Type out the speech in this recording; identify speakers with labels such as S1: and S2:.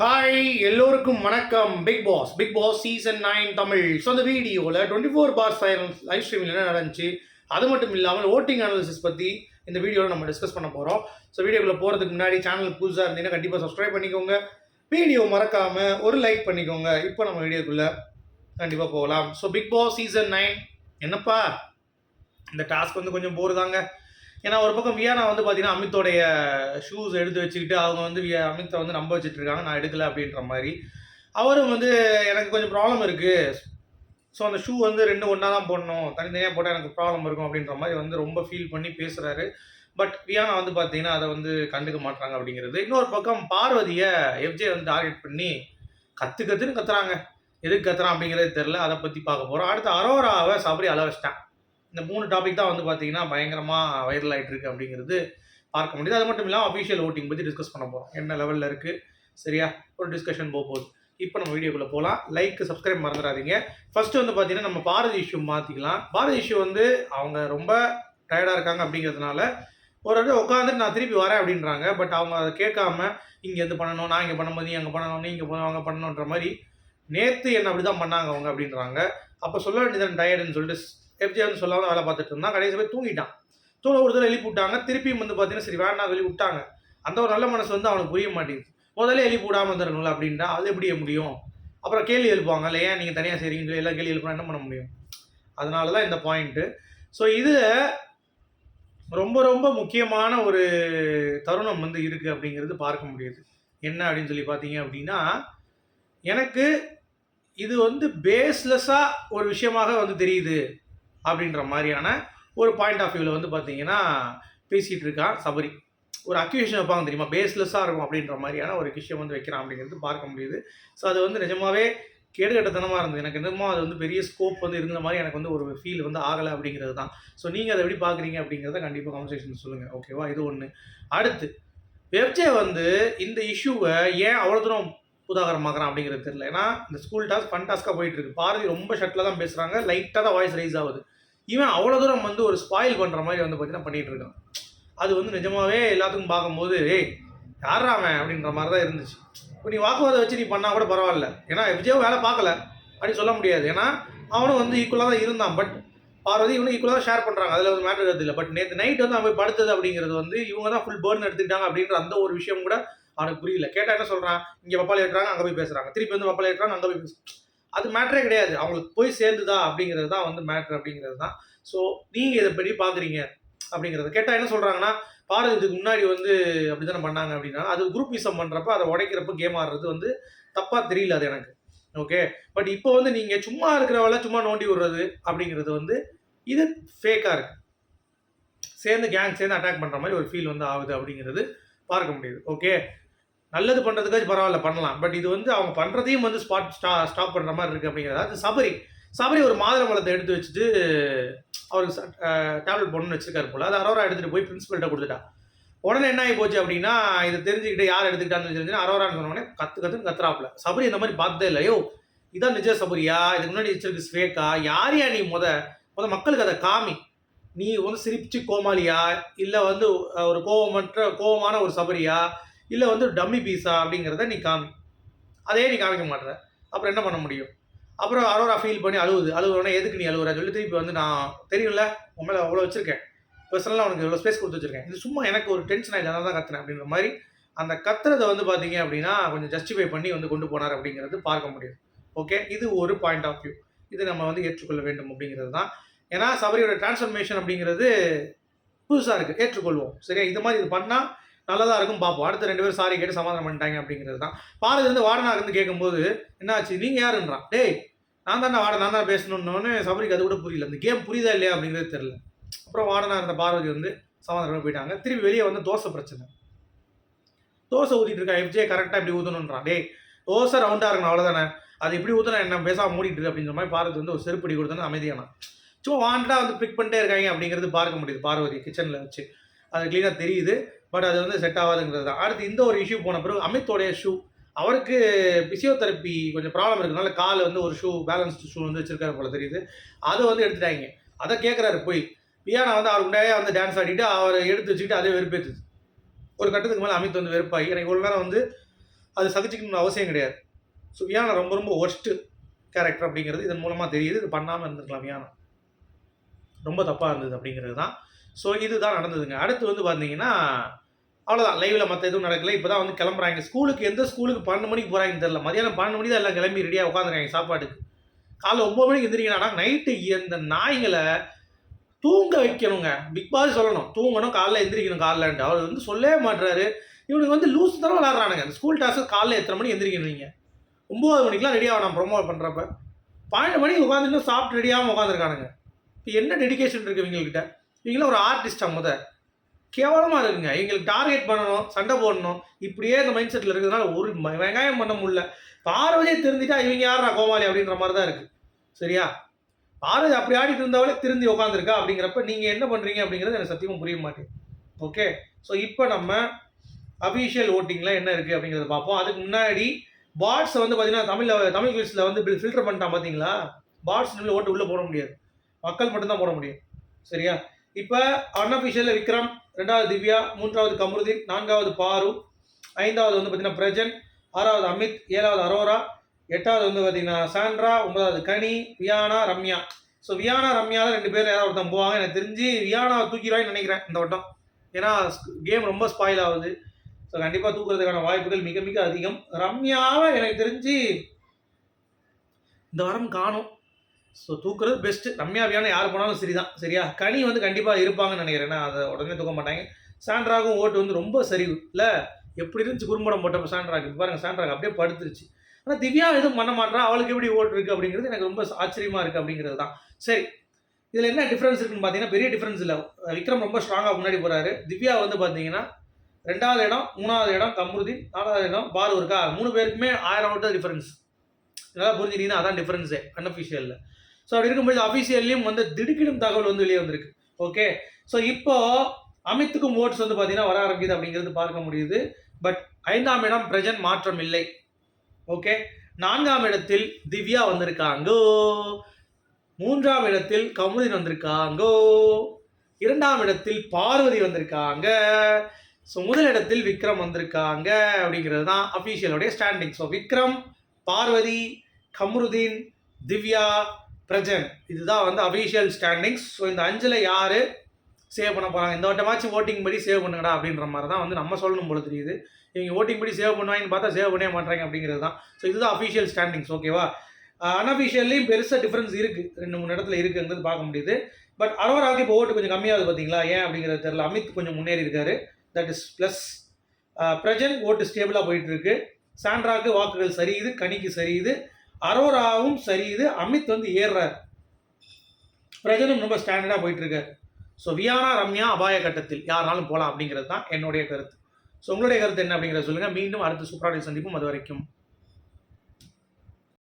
S1: Hi எல்லோருக்கும் வணக்கம். Bigg Boss Bigg Boss season nine Tamil. So அந்த வீடியோவில் டுவெண்ட்டி ஃபோர் பார் சைலன்ஸ் லைவ் ஸ்ட்ரீமில் என்ன நடந்துச்சு? அது மட்டும் இல்லாமல் ஓட்டிங் அனாலிசிஸ் பற்றி இந்த வீடியோவில் நம்ம டிஸ்கஸ் பண்ண போகிறோம் ஸோ வீடியோக்குள்ளே போகிறதுக்கு முன்னாடி சேனல் புதுசாக இருந்தீங்கன்னா கண்டிப்பாக சப்ஸ்கிரைப் பண்ணிக்கோங்க. வீடியோ மறக்காமல் ஒரு லைக் பண்ணிக்கோங்க. இப்போ நம்ம வீடியோக்குள்ளே கண்டிப்பாக போகலாம். So Bigg Boss season nine என்னப்பா? இந்த டாஸ்க் வந்து கொஞ்சம் போர் தாங்க. ஏன்னா ஒரு பக்கம் வியானா வந்து பார்த்தீங்கன்னா அமித்தோடைய ஷூஸ் எடுத்து வச்சுக்கிட்டு அவங்க வந்து வியா அமித்தை வந்து நம்ப வச்சுட்டு இருக்காங்க நான் எடுக்கல அப்படின்ற மாதிரி. அவரும் வந்து எனக்கு கொஞ்சம் ப்ராப்ளம் இருக்குது ஸோ அந்த ஷூ வந்து ரெண்டு ஒன்றா தான் போடணும். தனித்தனியாக போட்டால் எனக்கு ப்ராப்ளம் இருக்கும் அப்படின்ற மாதிரி வந்து ரொம்ப ஃபீல் பண்ணி பேசுகிறாரு பட் வியானா வந்து பார்த்தீங்கன்னா அதை வந்து கண்டுக்க மாட்டாங்க அப்படிங்கிறது. இன்னொரு பக்கம் பார்வதியை எஃப்ஜே வந்து டார்கெட் பண்ணி கற்று கத்துன்னு கத்துறாங்க. எதுக்கு கத்துறான் அப்படிங்கிறது தெரில அதை பற்றி பார்க்க போகிறோம் அடுத்து அரோராவை சபரி அள இந்த மூணு டாபிக் தான் வந்து பார்த்தீங்கன்னா பயங்கரமாக வைரல் ஆகிட்டு இருக்கு அப்படிங்கிறது பார்க்க முடியுது. அது மட்டும் இல்லாமல் அஃபிஷியல் ஓட்டிங் பற்றி டிஸ்கஸ் பண்ண போகிறோம் என்ன லெவலில் இருக்குது சரியா? ஒரு டிஸ்கஷன் போக போகுது. இப்போ நம்ம வீடியோக்குள்ளே போகலாம் லைக் சப்ஸ்கிரைப் மறந்துடாதீங்க. ஃபஸ்ட்டு வந்து பார்த்தீங்கன்னா நம்ம பாரதி இஷ்யூ மாற்றிக்கலாம் பாரதி இஷ்யூ வந்து அவங்க ரொம்ப டயர்டாக இருக்காங்க அப்படிங்கிறதுனால ஒரு இடத்துல உட்காந்துட்டு நான் திருப்பி வரேன் அப்படின்றாங்க. பட் அவங்க அதை கேட்காம இங்கே எது பண்ணணும். நான் இங்கே பண்ணும்போது நீ அங்கே பண்ணணும். நீ இங்கே அங்கே பண்ணணுன்ற மாதிரி நேற்று என்ன அப்படி தான் பண்ணாங்க அவங்க அப்படின்றாங்க. அப்போ சொல்ல வேண்டியது டயர்டுன்னு சொல்லிட்டு எஃப்ஜே சொல்லாமல் வேலை பார்த்துட்டு இருந்தான். கடைசி போய் தூங்கிட்டான். தூங்க ஒரு தடவை எழுப்பி விட்டாங்க. திருப்பியும் வந்து பார்த்தீங்கன்னா சரி வேண்டாம் வெளியே விட்டாங்க. அந்த ஒரு நல்ல மனசு வந்து அவனுக்கு புரிய மாட்டேங்குது. முதல்ல எழுப்பி விடாமல் வந்துடணும்ல அப்படின்ட்டா அது எப்படி முடியும்? அப்புறம் கேள்வி எழுப்புவாங்க. இல்லையா நீங்கள் தனியாக செய்றீங்கன்னு சொல்லி எல்லாம் கேள்வி எழுப்பினா என்ன பண்ண முடியும்? அதனால தான் இந்த பாயிண்ட்டு ஸோ இது ரொம்ப ரொம்ப முக்கியமான ஒரு தருணம் வந்து இருக்குது அப்படிங்கிறது பார்க்க முடியுது. என்ன அப்படின்னு சொல்லி பார்த்தீங்க அப்படின்னா எனக்கு இது வந்து பேஸ்லெஸ்ஸாக ஒரு விஷயமாக வந்து தெரியுது. அப்படின்ற மாதிரியான ஒரு பாயிண்ட் ஆஃப் வியூவில் வந்து பார்த்தீங்கன்னா பேசிகிட்டு இருக்கான் சபரி. ஒரு அக்யூஷன் வைப்பாங்க தெரியுமா? பேஸ்லெஸ்ஸாக இருக்கும் அப்படின்ற மாதிரியான ஒரு விஷயம் வந்து வைக்கிறான் அப்படிங்கிறது பார்க்க முடியுது. ஸோ அது வந்து நிஜமாவே கேடுகட்டத்தனமாக இருந்தது. எனக்கு என்னமோ அது வந்து பெரிய ஸ்கோப் வந்து இருந்த மாதிரி எனக்கு வந்து ஒரு ஃபீல் வந்து ஆகலை அப்படிங்கிறது தான். ஸோ நீங்கள் அதை எப்படி பார்க்குறீங்க அப்படிங்கிறத கண்டிப்பாக கான்வர்சேஷன் சொல்லுங்கள் ஓகேவா இது ஒன்று அடுத்து வெப்ஜே வந்து இந்த இஷ்யூவை ஏன் அவ்வளோ தூரம் உதாகரமாக்குறான் அப்படிங்கிறது தெரியல. ஏன்னா இந்த ஸ்கூல் டாஸ்க் ஃபன் டாஸ்க்காக போயிட்டு இருக்கு. பாரதி ரொம்ப ஷட்டில் தான் பேசுகிறாங்க லைட்டாக தான் வாய்ஸ் ரைஸ் ஆகுது. இவன் அவ்வளோ தூரம் வந்து ஒரு ஸ்பாயில் பண்ணுற மாதிரி வந்து பார்த்தீங்கன்னா பண்ணிகிட்டு இருக்கான். அது வந்து நிஜமாகவே எல்லாத்துக்கும் பார்க்கும்போது ஏய் யாரா அவன்? அப்படின்ற மாதிரி தான் இருந்துச்சு. இப்போ நீ வாக்குவாதம் வச்சு நீ பண்ணால் கூட பரவாயில்ல. ஏன்னா விஜயும் வேலை பார்க்கல. அப்படின்னு சொல்ல முடியாது. ஏன்னா அவனும் வந்து ஈக்குவலாக தான் இருந்தான். பட் பார்வதி இவனும் ஈக்குவலாக தான் ஷேர் பண்ணுறாங்க அதில் வந்து மேட்டர் இல்லை. பட் நேற்று நைட் வந்து அவன் போய் படுத்தது அப்படிங்கிறது வந்து இவங்க தான் ஃபுல் பேர்ன் எடுத்துக்கிட்டாங்க அப்படின்ற அந்த ஒரு விஷயம் கூட அவனுக்கு புரியல. கேட்டால் என்ன சொல்கிறான் இங்கே பப்பாளி ஏற்றுறாங்க அங்கே போய் பேசுகிறாங்க திருப்பி வந்து பப்பாளி ஏற்றுறாங்க அங்கே போய் பேசுகிறாங்க அது மேட்ரே கிடையாது. அவங்களுக்கு போய் சேர்ந்துதா அப்படிங்கிறது தான் வந்து மேட்ரு அப்படிங்கிறது தான். ஸோ நீங்கள் இதை படி பார்க்குறீங்க அப்படிங்கிறது. கேட்டால் என்ன சொல்கிறாங்கன்னா பாரதி இதுக்கு முன்னாடி வந்து அப்படி தானே பண்ணாங்க அப்படின்னா அது குரூப் இசம் பண்ணுறப்ப அதை உடைக்கிறப்ப கேம் ஆடுறது வந்து தப்பாக தெரியல அது எனக்கு. ஓகே பட் இப்போ வந்து நீங்கள் சும்மா இருக்கிறவள சும்மா நோண்டி விடுறது அப்படிங்கிறது வந்து இது ஃபேக்காக இருக்குது சேர்ந்து கேங் சேர்ந்து அட்டாக் பண்ணுற மாதிரி ஒரு ஃபீல் வந்து ஆகுது அப்படிங்கிறது பார்க்க முடியுது. ஓகே நல்லது பண்ணுறதுக்காச்சும் பரவாயில்ல பண்ணலாம். பட் இது வந்து அவங்க பண்ணுறதையும் வந்து ஸ்பாட் ஸ்டா ஸ்டாப் பண்ணுற மாதிரி இருக்குது அப்படிங்கிறது அது சபரி சபரி ஒரு மாதுளம்பழத்தை எடுத்து வச்சுட்டு அவருக்கு டேப்லெட் போடணும்னு வச்சிருக்காரு போல. அது அரோரா எடுத்துகிட்டு போய் பிரின்சிபல்கிட்ட கொடுத்துட்டா. உடனே என்ன ஆகி போச்சு அப்படின்னா இதை தெரிஞ்சுக்கிட்டு யார் எடுத்துக்கிட்டான்னு தெரிஞ்சு அரோரான்னு சொன்னோடனே கற்று கற்றுன்னு கத்துறாப்புல. சபரி இந்த மாதிரி பார்த்ததே இல்லையோ இதான் நிஜ சபரியா? இதுக்கு முன்னாடி வச்சிருக்கு ஸ்வேக்கா யார் யா நீ முத? முத மக்களுக்கு அதை காமி. நீ வந்து சிரிச்சு கோமாளியா? இல்லை வந்து ஒரு கோபமற்ற கோவமான ஒரு சபரியா? இல்லை வந்து டம்மி பீஸா அப்படிங்கிறத நீ காமி அதையே நீ காமிக்க மாட்டுற. அப்புறம் என்ன பண்ண முடியும்? அப்புறம் அரோரா ஃபீல் பண்ணி அழுவுது. அழுவுறோன்னே எதுக்கு நீ அழுவுற? சொல்லி திருப்பி வந்து நான் தெரியும்ல உன் மேலே அவ்வளோ வச்சிருக்கேன். பர்சனலாக உனக்கு இவ்வளோ ஸ்பேஸ் கொடுத்து வச்சிருக்கேன். இது சும்மா எனக்கு ஒரு டென்ஷன் ஆகி தான் கத்துனேன் அப்படின்ற மாதிரி அந்த கத்துறதை வந்து பார்த்தீங்க அப்படின்னா கொஞ்சம் ஜஸ்டிஃபை பண்ணி வந்து கொண்டு போனார் அப்படிங்கிறது பார்க்க முடியும். ஓகே இது ஒரு பாயிண்ட் ஆஃப் வியூ இது நம்ம வந்து ஏற்றுக்கொள்ள வேண்டும் அப்படிங்கிறது தான். ஏன்னா சபரியோட டிரான்ஸ்ஃபர்மேஷன் அப்படிங்கிறது புதுசாக இருக்குது ஏற்றுக்கொள்வோம். சரியா? இது மாதிரி இது பண்ணால் நல்லதாக இருக்கும் பார்ப்போம் அடுத்த ரெண்டு பேரும் சாரி கேட்டு சமாதானம் பண்ணிட்டாங்க அப்படிங்கிறது தான். பாரதி வந்து வாடனாக இருந்து கேட்கும்போது என்னாச்சு? நீங்கள் யாருன்றான். டேய் நான் தானே வாட நான் தான் பேசணுன்னொன்னு சபரிக்கு அது கூட புரியல. இந்த கேம் புரியுதா இல்லையா அப்படிங்கிறது தெரில அப்புறம் வாடனாக இருந்த பார்வதி வந்து சமாதானம் போயிட்டாங்க. திருப்பி வெளியே வந்து தோசை பிரச்சனை. தோசை ஊற்றிட்டு இருக்கா எஃப்ஜே கரெக்டாக இப்படி ஊற்றணுன்றான் டேய் தோசை ரவுண்டாக இருக்கணும் அவ்வளோதானே அது இப்படி ஊற்றினா என்ன? பேசாமல் மூடிட்டு இருக்கு அப்படின்ற மாதிரி பார்வதி வந்து ஒரு செருப்படி கொடுத்தோன்னு அமைதியானா சும்மா வாண்டடாக வந்து பிக் பண்ணிட்டே இருக்காங்க அப்படிங்கிறது பார்க்க முடியுது. பார்வதி கிச்சனில் வச்சு. அது க்ளீனாக தெரியுது. பட் அது வந்து செட் ஆகாதுங்கிறது தான். அடுத்து இந்த ஒரு இஷ்யூ போன பிறகு அமித்தோடைய ஷூ அவருக்கு பிசியோதெரப்பி கொஞ்சம் ப்ராப்ளம் இருக்கிறதுனால காலில் வந்து ஒரு ஷூ பேலன்ஸ்டு ஷூ வந்து வச்சிருக்காரு போல தெரியுது. அதை வந்து எடுத்துட்டாங்க. அதை கேட்குறாரு போய். பியானா வந்து அவர் முன்னாடியே வந்து டான்ஸ் ஆடிட்டு அவர் எடுத்து வச்சுக்கிட்டு அதே வெறுப்பேற்றுது ஒரு கட்டத்துக்கு மேலே அமித் வந்து வெறுப்பாகி எனக்கு ஒரு நேரம் வந்து அது சகிச்சுக்கணும்னு அவசியம் கிடையாது. ஸோ வியானா ரொம்ப ரொம்ப ஒர்ஸ்ட்டு கேரக்டர் அப்படிங்கிறது இதன் மூலமாக தெரியுது. இது பண்ணாமல் இருந்திருக்கலாம் வியானா ரொம்ப தப்பாக இருந்தது அப்படிங்கிறது தான் ஸோ இதுதான் நடந்ததுங்க. அடுத்து வந்து பார்த்தீங்கன்னா அவ்வளோதான் லைவில் மற்ற எதுவும் நடக்கல. இப்போ தான் வந்து கிளம்புறாங்க. ஸ்கூலுக்கு எந்த ஸ்கூலுக்கு பன்னெண்டு மணிக்கு போகிறாங்கன்னு தெரியல. மதியானம் பன்னெண்டு மணி தான் எல்லாம் கிளம்பி ரெடியாக உட்காந்துருக்காங்க சாப்பாட்டுக்கு. காலைல ஒம்பது மணிக்கு எந்திரிக்கிறானா நைட்டு இந்த நாய்களை தூங்க வைக்கணுங்க. பிக் பாஸ் சொல்லணும். தூங்கணும் காலைல எந்திரிக்கணும் காலைலன்ட்டு. அவர் வந்து சொல்லவே மாட்டுறாரு இவனுக்கு வந்து லூஸ் தரம் விளாட்றானுங்க. அந்த ஸ்கூல் டாஸ்க்கு காலைல எத்தனை மணி எந்திரிக்கணும் நீங்கள் ஒம்பது மணிக்கெலாம் ரெடியாக நான் ப்ரொமோட் பண்ணுறப்ப பன்னெண்டு மணிக்கு உட்காந்துட்டு சாப்பிட்டு ரெடியாகவும் உட்காந்துருக்கானுங்க இப்போ என்ன டெடிகேஷன் இருக்குது இவங்கக்கிட்ட நீங்களும் ஒரு ஆர்டிஸ்டா முத. கேவலமாக இருக்குங்க எங்களுக்கு டார்கெட் பண்ணணும் சண்டை போடணும். இப்படியே இந்த மைண்ட் செட்டில் இருக்கிறதுனால ஒரு ம- வெங்காயம் பண்ண முடியல. பார்வதியே தெரிஞ்சுட்டா இவங்க யாரா கோமாளி அப்படின்ற மாதிரி தான் இருக்குது சரியா? பார்வதி அப்படி ஆடிட்டு இருந்தாலே திருந்தி உட்காந்துருக்கா அப்படிங்கிறப்ப நீங்கள் என்ன பண்ணுறீங்க அப்படிங்கிறது எனக்கு சத்தியமாக புரிய மாட்டேங்குது. ஓகே ஸோ இப்போ நம்ம அஃபீஷியல் ஓட்டிங்கில் என்ன இருக்குது அப்படிங்கிறத பார்ப்போம். அதுக்கு முன்னாடி பாட்ஸை வந்து பார்த்தீங்கன்னா தமிழில் தமிழ் குவிஸில் வந்து ஃபில்டர் பண்ணிட்டான் பார்த்தீங்களா பாட்ஸ் உள்ள ஓட்டு உள்ளே போட முடியாது. மக்கள் மட்டும்தான் போட முடியும். சரியா? இப்போ அன்அஃபிஷியலில் விக்ரம் ரெண்டாவது திவ்யா மூன்றாவது கமருதீன் நான்காவது பாரு ஐந்தாவது வந்து பார்த்தீங்கன்னா பிரஜன் ஆறாவது அமித் ஏழாவது அரோரா எட்டாவது வந்து பார்த்தீங்கன்னா சாண்ட்ரா ஒன்பதாவது கனி வியானா ரம்யா. ஸோ வியானா ரம்யாவில் ரெண்டு பேர் யாராவது ஒருத்தன் போவாங்க. எனக்கு தெரிஞ்சு வியானாவை தூக்கிடுவான்னு நினைக்கிறேன் இந்த வட்டம். ஏன்னா கேம் ரொம்ப ஸ்பாயில் ஆகுது. ஸோ கண்டிப்பாக தூக்குறதுக்கான வாய்ப்புகள் மிக மிக அதிகம். ரம்யாவை எனக்கு தெரிஞ்சு இந்த வாரம் காணும். ஸோ தூக்குறது பெஸ்ட்டு ரம்யா யார் போனாலும் சரிதான். சரியா? கனி வந்து கண்டிப்பாக இருப்பாங்கன்னு நினைக்கிறேன். ஏன்னா அதை உடனே தூக்க மாட்டாங்க. சாண்ட்ராகும் ஓட்டு வந்து ரொம்ப சரிவு இல்லை எப்படி இருந்துச்சு குறும்படம் போட்டப்போ சாண்ட்ராக்கு? பாருங்கள் சாண்ட்ராக் சாண்ட்ராக்கு அப்படியே படுத்துருச்சு. ஆனால் திவ்யா எதுவும் பண்ண மாட்டா. அவளுக்கு எப்படி ஓட்டு இருக்குது அப்படிங்கிறது எனக்கு ரொம்ப ஆச்சரியமாக இருக்குது அப்படிங்கிறது தான். சரி. இதில் என்ன டிஃப்ரென்ஸ் இருக்குன்னு பார்த்தீங்கன்னா பெரிய டிஃப்ரென்ஸ் இல்லை. விக்ரம் ரொம்ப ஸ்ட்ராங்காக முன்னாடி போகிறாரு திவ்யா வந்து பார்த்தீங்கன்னா ரெண்டாவது இடம் மூணாவது இடம் கமருதீன் நாலாவது இடம் பாரு இருக்கா மூணு பேருக்குமே ஆயிரம் ஓட்டு டிஃப்ரென்ஸ் நல்லா புரிஞ்சுட்டீங்கன்னா அதான் டிஃப்ரென்ஸே அன்அஃபிஷியலில் ஸோ அப்படி இருக்கும்போது அஃபிஷியல்லையும் வந்து திடுக்கிடும் தகவல் வந்து வெளியே வந்திருக்கு. ஓகே ஸோ இப்போ அமித்துக்கும் ஓட்ஸ் வந்து பார்த்தீங்கன்னா வர ஆரம்பிக்குது அப்படிங்கிறது பார்க்க முடியுது. பட் ஐந்தாம் இடம் பிரஜன் மாற்றம் இல்லை. ஓகே நான்காம் இடத்தில் திவ்யா வந்திருக்காங்கோ மூன்றாம் இடத்தில் கமுதின் வந்திருக்காங்கோ இரண்டாம் இடத்தில் பார்வதி வந்திருக்காங்க ஸோ முதல் இடத்தில் விக்ரம் வந்திருக்காங்க அப்படிங்கிறது தான் அஃபீஷியலோடைய ஸ்டாண்டிங் ஸோ விக்ரம் பார்வதி கம்ருதீன் திவ்யா பிரஜன் இதுதான் வந்து அஃபீஷியல் ஸ்டாண்டிங்ஸ் ஸோ இந்த அஞ்சில் யார் சேவ் பண்ண போகிறாங்க இந்த வட்டமாச்சு ஓட்டிங் படி சேவ் பண்ணுங்கடா அப்படின்ற மாதிரி தான் வந்து நம்ம சொல்லணும் போல தெரியுது. இவங்க ஓட்டிங் படி சேவ் பண்ணுவாங்கன்னு பார்த்தா சேவ் பண்ணவே மாட்டாங்க அப்படிங்கிறது தான் ஸோ இதுதான் அஃபீஷியல் ஸ்டாண்டிங்ஸ் ஓகேவா அன்அஃபிஷியல்லையும் பெருசாக டிஃப்ரென்ஸ் இருக்குது ரெண்டு மூணு இடத்துல இருக்குங்கிறது பார்க்க முடியுது. பட் அரோராவுக்கு இப்போ ஓட்டு கொஞ்சம் கம்மியாகுது பார்த்தீங்களா ஏன் அப்படிங்கிறது தெரியல. அமித் கொஞ்சம் முன்னேறி இருக்காரு. தட் இஸ் ப்ளஸ் பிரஜன் ஓட்டு ஸ்டேபிளாக போயிட்டு இருக்கு. சாண்ட்ராக்கு வாக்குகள் சரியுது கனிக்கு சரியுது அரோராவும் சரியுது அமித் வந்து ஏறுறாரு. பிரஜனும் ரொம்ப ஸ்டாண்டர்டாக போயிட்டு இருக்காரு ஸோ வியானா ரம்யா அபாய கட்டத்தில் யாருனாலும் போகலாம் அப்படிங்கிறது தான் என்னுடைய கருத்து. ஸோ உங்களுடைய கருத்து என்ன அப்படிங்கிறத சொல்லுங்கள் மீண்டும் அடுத்த சூப்பரான சந்திப்பும் அது வரைக்கும்.